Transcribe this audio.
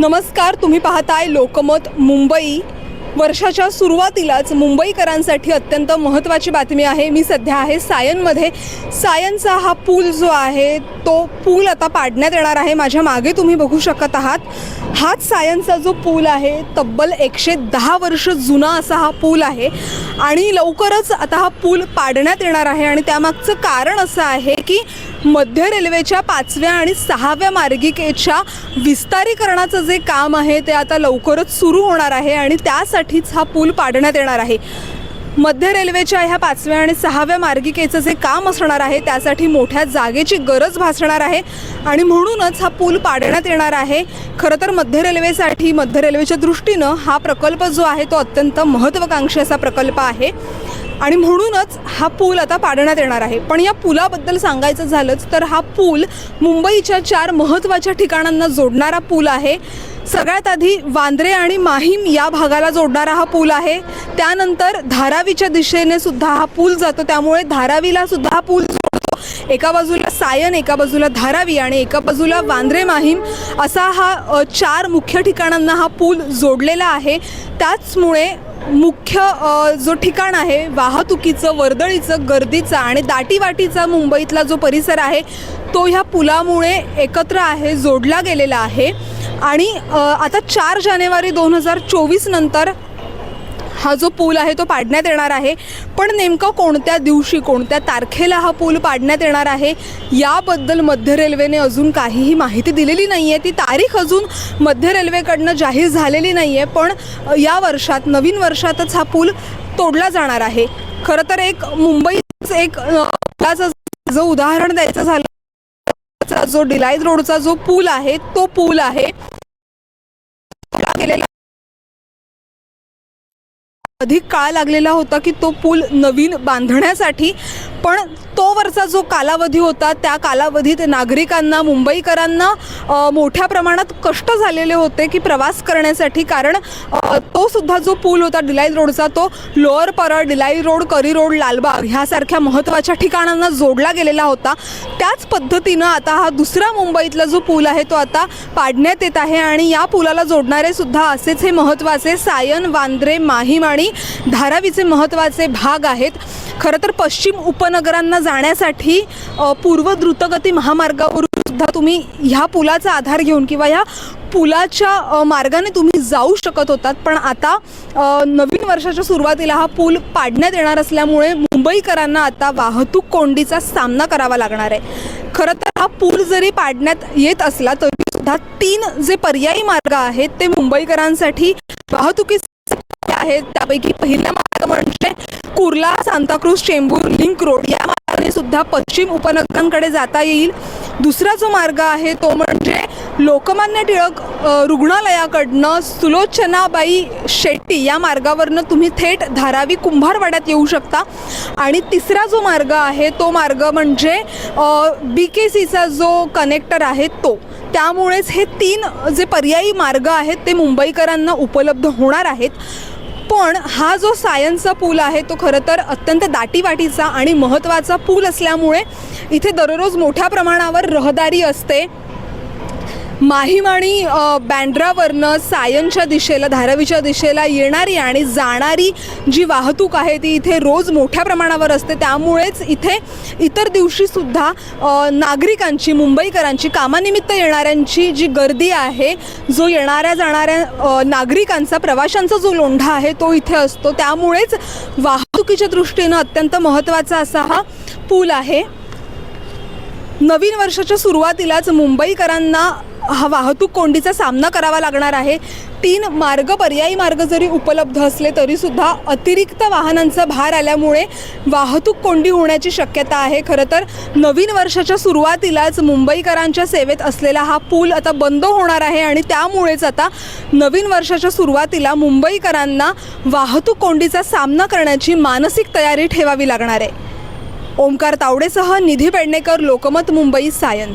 नमस्कार तुम्ही पाहताय लोकमत मुंबई. वर्षाच्या सुरुवातीलाच मुंबईकरांसाठी अत्यंत महत्त्वाची बातमी आहे. मी सध्या आहे सायनमध्ये. सायनचा हा पूल जो आहे तो पूल आता पाडण्यात येणार आहे. माझ्या मागे तुम्ही बघू शकत आहात. हाच सायनचा जो पूल आहे तब्बल एकशे दहा वर्ष जुना असा हा पूल आहे. आणि लवकरच आता हा पूल पाडण्यात येणार आहे. आणि त्यामागचं कारण असं आहे की मध्य रेल्वेच्या पाचव्या आणि सहाव्या मार्गिकेच्या विस्तारीकरणाचं जे काम आहे ते आता लवकरच सुरू होणार आहे आणि त्यासाठीच हा पूल पाडण्यात येणार आहे. मध्य रेल्वेच्या ह्या पाचव्या आणि सहाव्या मार्गिकेचं जे काम असणार आहे त्यासाठी मोठ्या जागेची गरज भासणार आहे आणि म्हणूनच हा पूल पाडण्यात येणार आहे. खरं तर मध्य रेल्वेसाठी मध्य रेल्वेच्या दृष्टीनं हा प्रकल्प जो आहे तो अत्यंत महत्त्वाकांक्षी असा प्रकल्प आहे. आणि म्हणूनच हा पूल आता पाडण्यात येणार आहे. पण या पुलाबद्दल सांगायचं झालंच तर हा पूल मुंबईच्या चार महत्त्वाच्या ठिकाणांना जोडणारा पूल आहे. सगळ्यात आधी वांद्रे आणि माहीम या भागाला जोडणारा हा पूल आहे. त्यानंतर धारावीच्या दिशेने सुद्धा हा पूल जातो. त्यामुळे धारावीला सुद्धा हा पूल जोडतो. एका बाजूला सायन एका बाजूला धारावी आणि एका बाजूला वांद्रे माहीम असा हा चार मुख्य ठिकाणांना हा पूल जोडलेला आहे. त्याचमुळे मुख्य जो ठिकाण आहे वाहतुकीचं वर्दळीचं गर्दीचा आणि दाटीवाटीचा मुंबईतला जो परिसर आहे तो ह्या पुलामुळे एकत्र आहे जोडला गेलेला आहे. आणि आता चार जानेवारी दोन हजार चोवीस नंतर हा जो पूल आहे तो पाडण्यात येणार आहे. पण नेमकं कोणत्या दिवशी कोणत्या तारखेला हा पूल पाडण्यात येणार आहे? याबद्दल मध्य रेल्वेने अजून काहीही माहिती दिलेली नाही आहे ती तारीख अजून मध्य रेल्वेकडनं जाहीर झालेली नाही आहे पण या वर्षात नवीन वर्षातच हा पूल तोडला जाणार आहे. खरं तर एक मुंबईच एक जो उदाहरण द्यायचं झालं जो डिलाईज रोडचा जो पूल आहे तो पूल आहे. अधिक काळ लागलेला होता की तो पूल नवीन बांधण्यासाठी पण तोवरचा जो कालावधी होता त्या कालावधीत नागरिकांना मुंबईकरांना मोठ्या प्रमाणात कष्ट झालेले होते की प्रवास करण्यासाठी. कारण तो सुद्धा जो पूल होता डिलाई रोडचा तो Lower Parel Delisle road Curry road Lalbaug ह्यासारख्या महत्त्वाच्या ठिकाणांना जोडला गेलेला होता. त्याच पद्धतीनं आता हा दुसरा मुंबईतला जो पूल आहे तो आता पाडण्यात येत आहे आणि या पुलाला जोडणारे सुद्धा असेच हे महत्त्वाचे सायन वांद्रे माहीम आणि धारावीचे महत्त्वाचे भाग आहेत. खरं तर पश्चिम उपनगरांना जाण्यासाठी पूर्व द्रुतगती महामार्गावरून सुद्धा तुम्ही ह्या पुलाचा आधार घेऊन किंवा ह्या पुलाच्या मार्गाने तुम्ही जाऊ शकत होतात. पण आता नवीन वर्षाच्या सुरुवातीला हा पूल पाडण्यात येणार असल्यामुळे मुंबईकरांना आता वाहतूक कोंडीचा सामना करावा लागणार आहे. खरं तर हा पूल जरी पाडण्यात येत असला तरी सुद्धा तीन जे पर्यायी मार्ग आहेत ते मुंबईकरांसाठी वाहतुकीस आहेत. त्यापैकी पहिला मार्ग म्हणजे कुर्ला सांताक्रूज चेंबूर लिंक रोड या मार्गाने सुद्धा पश्चिम उपनगरांकडे जाता येईल. दुसरा जो मार्ग आहे तो म्हणजे लोकमान्य टिळक रुग्णालयाकडनं सुलोचनाबाई शेट्टी या मार्गावरनं तुम्ही थेट धारावी कुंभारवाड्यात येऊ शकता. आणि तिसरा जो मार्ग आहे तो मार्ग म्हणजे बी के सीचा जो कनेक्टर आहे तो. त्यामुळेच हे तीन जे पर्यायी मार्ग आहेत ते मुंबईकरांना उपलब्ध होणार आहेत. पण हा जो सायन्सचा पूल आहे तो खरं तर अत्यंत दाटीवाटीचा आणि महत्त्वाचा पूल असल्यामुळे इथे दररोज मोठ्या प्रमाणावर रहदारी असते. माहीम आणि बँड्रावरनं सायनच्या दिशेला धारावीच्या दिशेला येणारी आणि जाणारी जी वाहतूक आहे ती इथे रोज मोठ्या प्रमाणावर असते. त्यामुळेच इथे इतर दिवशीसुद्धा नागरिकांची मुंबईकरांची कामानिमित्त येणाऱ्यांची जी गर्दी आहे जो येणाऱ्या जाणाऱ्या नागरिकांचा प्रवाशांचा जो लोंढा आहे तो इथे असतो. त्यामुळेच वाहतुकीच्या दृष्टीनं अत्यंत महत्त्वाचा असा हा पूल आहे. नवीन वर्षाच्या सुरुवातीलाच मुंबईकरांना हा वाहतूक कोंडीचा सामना करावा लागणार आहे. तीन मार्ग पर्यायी मार्ग जरी उपलब्ध असले तरीसुद्धा अतिरिक्त वाहनांचा भार आल्यामुळे वाहतूक कोंडी होण्याची शक्यता आहे. खरं तर नवीन वर्षाच्या सुरुवातीलाच मुंबईकरांच्या सेवेत असलेला हा पूल आता बंद होणार आहे आणि त्यामुळेच आता नवीन वर्षाच्या सुरुवातीला मुंबईकरांना वाहतूक कोंडीचा सामना करण्याची मानसिक तयारी ठेवावी लागणार आहे. ओमकार तावडेसह निधी पेडणेकर लोकमत मुंबई सायन.